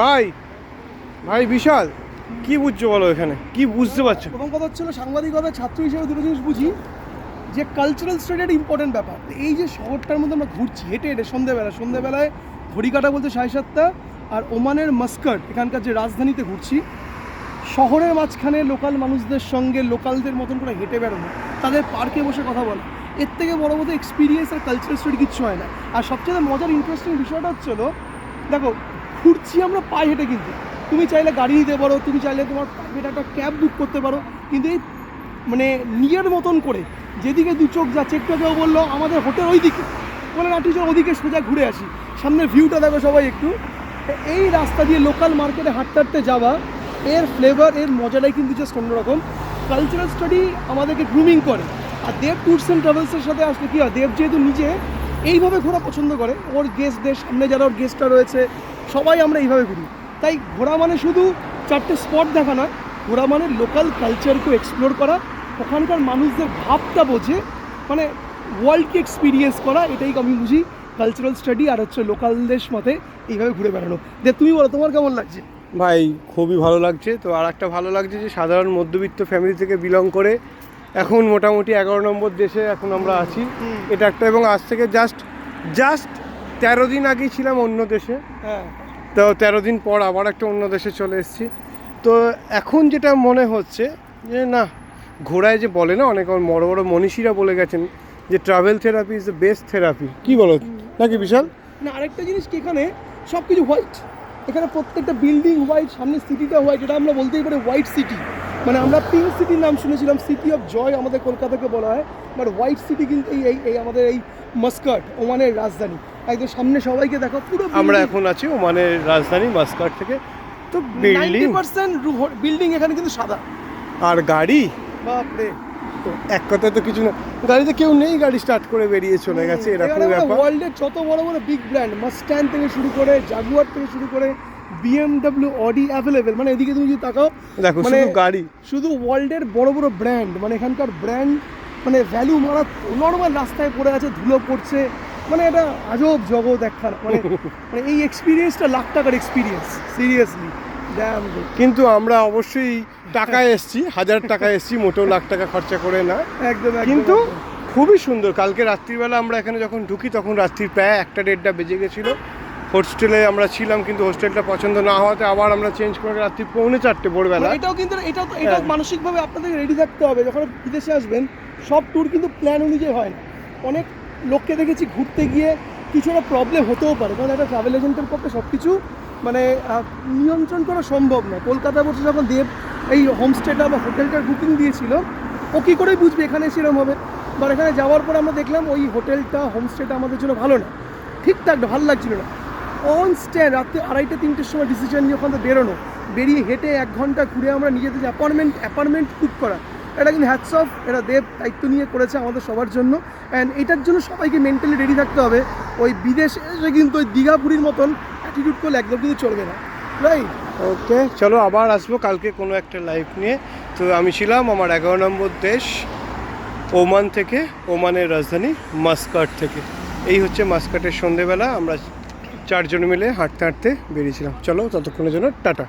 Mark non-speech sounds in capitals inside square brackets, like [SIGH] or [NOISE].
ভাই ভাই বিশাল। কি বুঝছ বলো এখানে? কি বুঝতে পারছ? প্রথম কথা হচ্ছিল সাংবাদিকতা, ছাত্র হিসেবে দুটো জিনিস বুঝি, যে কালচারাল স্টাডি একটা ইম্পর্টেন্ট ব্যাপার। এই যে শহরটার মধ্যে আমরা ঘুরছি, হেঁটে হেঁটে সন্ধ্যেবেলা সন্ধ্যেবেলায় ঘড়ি কাটা বলতে সাড়ে সাতটা আর ওমানের মাস্কাট, এখানকার যে রাজধানীতে ঘুরছি, শহরের মাঝখানে লোকাল মানুষদের সঙ্গে লোকালদের মতন করে হেঁটে বেড়ানো, তাদের পার্কে বসে কথা বলা, এর থেকে বড় মতো এক্সপিরিয়েন্স আর কালচারাল স্টাডি কিচ্ছু হয় না। আর সবচেয়ে মজার ইন্টারেস্টিং বিষয়টা হচ্ছিল দেখো ঘুরছি, আমরা পায়ে হেঁটে কিন্তু। তুমি চাইলে গাড়ি নিতে পারো, তুমি চাইলে তোমার প্রাইভেট একটা ক্যাব বুক করতে পারো। কিন্তু এই মানে নিজের মতন করে যেদিকে দু চোখ যাচ্ছে, একটু কেউ বলল, আমাদের হোটেল ওই দিকে বলে, না টিচার ওদিকে সোজা ঘুরে আসি। সামনের ভিউটা দেখো সবাই একটু। এই রাস্তা দিয়ে লোকাল মার্কেটে হাঁটতে হাঁটতে যাওয়া, এর ফ্লেভার এর মজাটাই কিন্তু জাস্ট অন্যরকম। কালচারাল স্টাডি আমাদেরকে গ্রুমিং করে। আর দেব ট্যুরস অ্যান্ড ট্রাভেলসের সাথে আসলে কী হয়, দেব যেহেতু নিজে এইভাবে ঘোরা পছন্দ করে, ওর গেস্টদের সামনে যারা ওর গেস্টটা রয়েছে সবাই আমরা এইভাবে ঘুরি। তাই ঘোরা মানে শুধু চারটে স্পট দেখা না ঘোরা মানে লোকাল কালচারকে এক্সপ্লোর করা ওখানকার মানুষদের ভাবটা বোঝে মানে ওয়ার্ল্ডকে এক্সপিরিয়েন্স করা এটাই আমি বুঝি কালচারাল স্টাডি আর হচ্ছে লোকালদের মতে এইভাবে ঘুরে বেড়ানো। দে তুমি বলো তোমার কেমন লাগছে? ভাই খুবই ভালো লাগছে। তো আর একটা ভালো লাগছে যে সাধারণ মধ্যবিত্ত ফ্যামিলি থেকে বিলং করে এখন মোটামুটি এগারো নম্বর দেশে এখন আমরা আছি। এটা একটা এবং আজ থেকে জাস্ট জাস্ট তেরো দিন আগেই ছিলাম অন্য দেশে। হ্যাঁ। তো তেরো দিন পর আবার একটা অন্য দেশে চলে এসেছি। তো এখন যেটা মনে হচ্ছে যে না, ঘোড়ায় যে বলে না অনেক বড় বড় মনীষীরা বলে গেছেন যে travel therapy is the best therapy কি বলো? নাকি বিশাল? না, আরেকটা জিনিস কি এখানে? সব কিছু হোয়াইট এখানে প্রত্যেকটা বিল্ডিং হোয়াইট সামনে সিটিটা হোয়াইট এটা আমরা বলতেই পারি হোয়াইট সিটি মানে আমরা পিঙ্ক সিটির নাম শুনেছিলাম সিটি অফ জয় আমাদের কলকাতাকে বলা হয়। বাট হোয়াইট সিটি কিন্তু এই- এই আমাদের এই মাস্কাট ওমানের রাজধানী। একদম সামনে সবাইকে দেখো পুরো আমরা এখন আছি ওমানের রাজধানী মাস্কাট থেকে। তো বিল্ডিং বিল্ডিং পার্সেন্ট বিল্ডিং এখানে কিন্তু সাদা। আর গাড়ি? বাপরে। তো এক কথা তো কিছু না। গাড়িতে কেউ নেই গাড়ি স্টার্ট করে বেরিয়ে চলে গেছে এরকম ব্যাপার। ওয়ার্ল্ডের যত বড় বড় বিগ ব্র্যান্ড মাস্ট্যান থেকে শুরু করে জাগুয়ার থেকে শুরু করে বিএমডব্লিউ অডি অ্যাভেলেবেল মানে এদিকে তুমি যদি তাকাও দেখো মানে গাড়ি। শুধু ওয়ার্ল্ডের বড় বড় ব্র্যান্ড মানে এখানকার ব্র্যান্ড মানে ভ্যালু মারা নর্মাল রাস্তায় পড়ে আছে ধুলো পড়ছে মানে এটা আজব জগৎ একখানা মানে [LAUGHS] মানে এই এক্সপিরিয়েন্সটা লাখ টাকার এক্সপিরিয়েন্স সিরিয়াসলি কিন্তু আমরা অবশ্যই টাকায় এসছি হাজার টাকা এসছি মোটেও লাখ টাকা খরচা করে না। একদম কিন্তু খুবই সুন্দর কালকে রাত্রিবেলা আমরা এখানে যখন ঢুকি তখন রাত্রির প্রায় একটা দেড়টা বেজে গেছিল। হোস্টেলে আমরা ছিলাম কিন্তু হোস্টেলটা পছন্দ না হওয়াতে আবার আমরা চেঞ্জ করে রাত্রি পৌনে চারটে ভোরবেলা। মানে এটাও কিন্তু এটাও তো এটাও হ্যাঁ। মানসিকভাবে আপনাদের রেডি থাকতে হবে। যখন বিদেশে আসবেন সব ট্যুর কিন্তু প্ল্যান অনুযায়ী হয় না। অনেক লোককে দেখেছি ঘুরতে গিয়ে কিছু একটা প্রবলেম হতেও পারে। কারণ একটা ট্রাভেল এজেন্টের পক্ষে সব কিছু মানে নিয়ন্ত্রণ করা সম্ভব না কলকাতায় বসে যখন দেব এই হোমস্টেটা বা হোটেলটার বুকিং দিয়েছিল, ও কী করেই বুঝবে এখানে সেরকম হবে? বা এখানে যাওয়ার পর আমরা দেখলাম ওই হোটেলটা হোমস্টেটা আমাদের জন্য ভালো না। ঠিকঠাক ভালো লাগছিল না। অন স্ট্যান্ড রাত্রে আড়াইটে, তিনটের সময় ডিসিশন নিয়ে ওখান থেকে বেরোনো। বেরিয়ে হেঁটে এক ঘণ্টা ঘুরে আমরা নিজেদের অ্যাপার্টমেন্ট অ্যাপার্টমেন্ট বুক করা। এটা কিন্তু হ্যাটস অফ এটা দেব দায়িত্ব নিয়ে করেছে আমাদের সবার জন্য। অ্যান্ড এটার জন্য সবাইকে মেন্টালি রেডি থাকতে হবে। ওই বিদেশে এসে কিন্তু ওই দীঘাপুরীর মতন অ্যাটিটিউড করলে একদম কিন্তু চলবে না। রাইট ওকে চলো আবার আসব কালকে কোনো একটা লাইফ নিয়ে। তো আমি ছিলাম আমার এগারো নম্বর দেশ, ওমান থেকে, ওমানের রাজধানী মাস্কাট থেকে। এই হচ্ছে মাস্কাটের সন্ধেবেলা, আমরা চারজন মিলে হাঁটতে হাঁটতে বেরিয়েছিলাম। চলো ততক্ষণের জন্য টাটা।